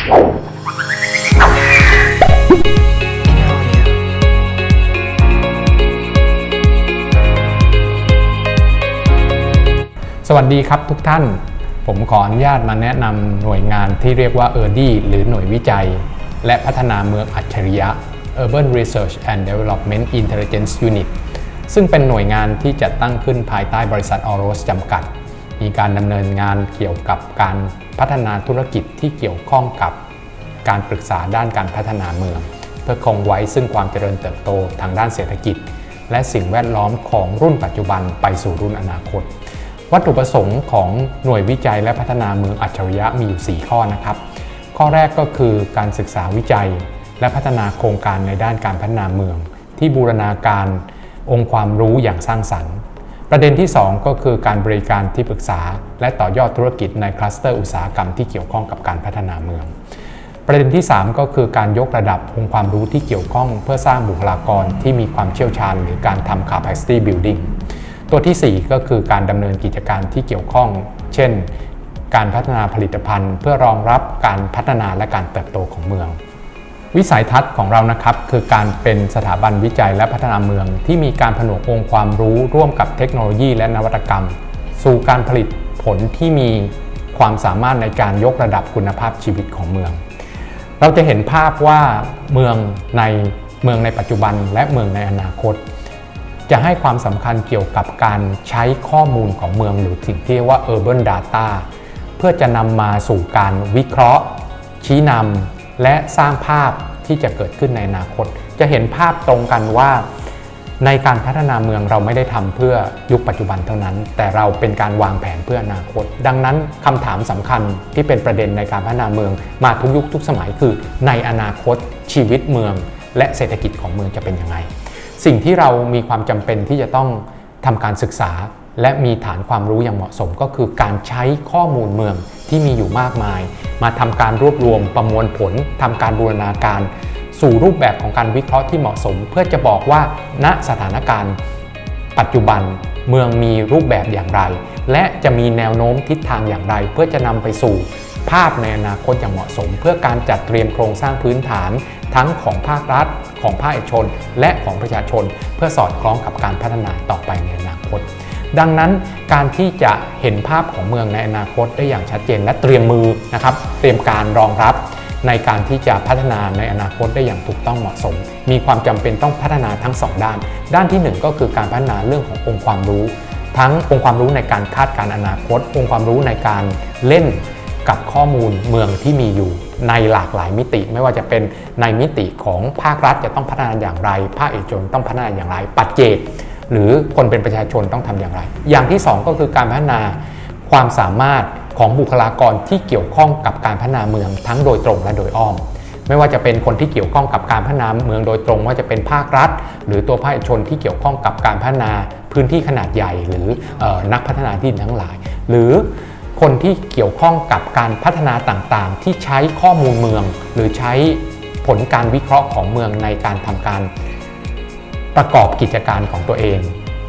สวัสดีครับทุกท่าน ผมขออนุญาตมาแนะนำหน่วยงานที่เรียกว่า ERD หรือหน่วยวิจัย และพัฒนาเมืองอัจฉริยะ Urban Research and Development Intelligence Unit ซึ่งเป็นหน่วยงานที่จัดตั้งขึ้นภายใต้บริษัทออโรสจำกัด มีการดำเนินงานเกี่ยวกับการพัฒนาธุรกิจที่เกี่ยวข้องกับการปรึกษาด้านการพัฒนาเมือง เพื่อคงไว้ซึ่งความเจริญเติบโตทางด้านเศรษฐกิจ และสิ่งแวดล้อมของรุ่นปัจจุบันไปสู่รุ่นอนาคต วัตถุประสงค์ของหน่วยวิจัยและพัฒนาเมืองอัจฉริยะมีอยู่ 4 ข้อนะครับ ข้อแรกก็คือการศึกษาวิจัย และพัฒนาโครงการในด้านการพัฒนาเมือง ที่บูรณาการองค์ความรู้อย่างสร้างสรรค์ ประเด็นที่ 2 ก็คือการบริการที่ปรึกษา และต่อยอดธุรกิจในคลัสเตอร์อุตสาหกรรมที่เกี่ยวข้องกับการพัฒนาเมือง ประเด็นที่ 3 ก็คือการยกระดับองค์ความรู้ที่เกี่ยวข้อง เพื่อสร้างบุคลากรที่มีความเชี่ยวชาญ หรือการทำ capacity building ตัวที่ 4 ก็คือการดำเนินกิจการที่เกี่ยวข้อง เช่น การพัฒนาผลิตภัณฑ์ เพื่อรองรับการพัฒนาและการเติบโตของเมือง วิสัยทัศน์ของเรานะครับ คือการเป็นสถาบันวิจัยและพัฒนาเมือง ที่มีการผนวกองค์ความรู้ร่วมกับเทคโนโลยีและนวัตกรรม สู่การผลิตผลที่มีความสามารถในการยกระดับคุณภาพชีวิตของเมือง เราจะเห็นภาพว่าเมืองในเมืองในปัจจุบันและเมืองในอนาคต จะให้ความสำคัญเกี่ยวกับการใช้ข้อมูลของเมืองหรือสิ่งที่เรียกว่า urban data เพื่อจะนำมาสู่การวิเคราะห์ ชี้นำ และสร้างภาพที่จะเกิดขึ้นในอนาคต จะเห็นภาพตรงกันว่าในการพัฒนาเมืองเราไม่ได้ทำเพื่อยุคปัจจุบันเท่านั้น แต่เราเป็นการวางแผนเพื่ออนาคต ดังนั้นคำถามสำคัญที่เป็นประเด็นในการพัฒนาเมืองมาทุกยุคทุกสมัยคือ ในอนาคตชีวิตเมือง และเศรษฐกิจของเมืองจะเป็นยังไง สิ่งที่เรามีความจำเป็นที่จะต้องทำการศึกษา และมีฐานความรู้อย่างเหมาะสมก็คือการใช้ข้อมูลเมืองที่มีอยู่มากมาย มาทำการรวบรวมประมวลผลทำการบูรณาการ สู่รูปแบบของการวิเคราะห์ที่เหมาะสม เพื่อจะบอกว่าณสถานการณ์ ปัจจุบันเมืองมีรูปแบบอย่างไร และจะมีแนวโน้มทิศทางอย่างไร เพื่อจะนำไปสู่ภาพในอนาคตอย่างเหมาะสม เพื่อการจัดเตรียมโครงสร้างพื้นฐาน ทั้งของภาครัฐ ของภาคเอกชน และของประชาชน เพื่อสอดคล้องกับการพัฒนาต่อไปในอนาคต ดังนั้นการที่จะเห็นภาพของเมืองในอนาคตได้อย่างชัดเจนและเตรียมมือนะครับ เตรียมการรองรับในการที่จะพัฒนาในอนาคตได้อย่างถูกต้องเหมาะสม มีความจำเป็นต้องพัฒนาทั้ง 2 ด้าน ด้านที่ 1 ก็คือการพัฒนาเรื่องขององค์ความรู้ ทั้งองค์ความรู้ในการคาดการณ์อนาคต องค์ความรู้ในการเล่นกับข้อมูลเมืองที่มีอยู่ในหลากหลายมิติ ไม่ว่าจะเป็นในมิติของภาครัฐจะต้องพัฒนาอย่างไร ภาคเอกชนต้องพัฒนาอย่างไร ปัจเจก หรือคนเป็นประชาชนต้องทำอย่างไร อย่างที่ 2 ก็คือการพัฒนาความสามารถของบุคลากรที่เกี่ยวข้องกับการพัฒนาเมืองทั้งโดยตรงและโดยอ้อม ไม่ว่าจะเป็นคนที่เกี่ยวข้องกับการพัฒนาเมืองโดยตรงว่าจะเป็นภาครัฐ หรือตัวภาคเอกชนที่เกี่ยวข้องกับการพัฒนาพื้นที่ขนาดใหญ่ หรือออนักพัฒนาที่ดินทั้งหลาย หรือคนที่เกี่ยวข้องกับการพัฒนาต่างๆ ที่ใช้ข้อมูลเมือง หรือใช้ผลการวิเคราะห์ของเมืองในการทำการ ประกอบกิจการของตัวเอง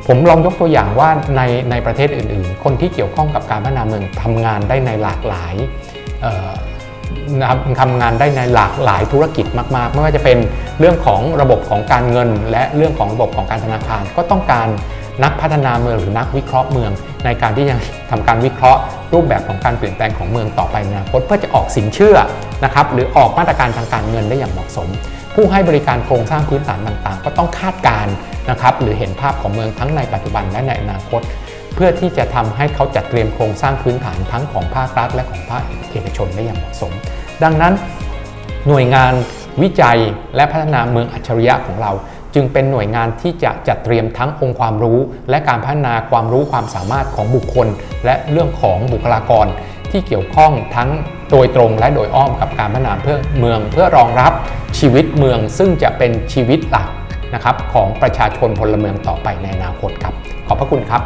ผมลองยกตัวอย่างว่าในในประเทศอื่น ๆ คนที่เกี่ยวข้องกับการพัฒนาเมืองทำงานได้ในหลากหลายนะครับทำงานได้ในหลากหลายธุรกิจมาก ๆ ไม่ว่าจะเป็นเรื่องของระบบของการเงิน และเรื่องของระบบของการธนาคาร ก็ต้องการนักพัฒนาเมืองหรือนักวิเคราะห์เมือง ในการที่จะทำการวิเคราะห์ รูปแบบของการเปลี่ยนแปลงของเมืองต่อไปในอนาคตเพื่อจะออกสินเชื่อนะครับหรือออกมาตรการทางการเงินได้อย่างเหมาะสม ผู้ให้บริการโครงสร้างพื้นฐานต่างๆ ก็ต้องคาดการณ์นะครับหรือเห็นภาพของเมืองทั้งในปัจจุบันและในอนาคต เพื่อที่จะทำให้เขาจัดเตรียมโครงสร้างพื้นฐานทั้งของภาครัฐ และของภาคเอกชนได้อย่างเหมาะสม ดังนั้น หน่วยงานวิจัยและพัฒนาเมืองอัจฉริยะของเรา จึงเป็นหน่วยงานที่จะจัดเตรียมทั้งองค์ความรู้ และการพัฒนาความรู้ความสามารถของบุคคล และเรื่องของบุคลากร ที่เกี่ยวข้องทั้ง โดยตรงและโดยอ้อมกับการพัฒนาเพื่อเมืองเพื่อรองรับชีวิตเมืองซึ่งจะเป็นชีวิตหลักนะครับของประชาชนพลเมืองต่อไปในอนาคตครับ ขอบพระคุณครับ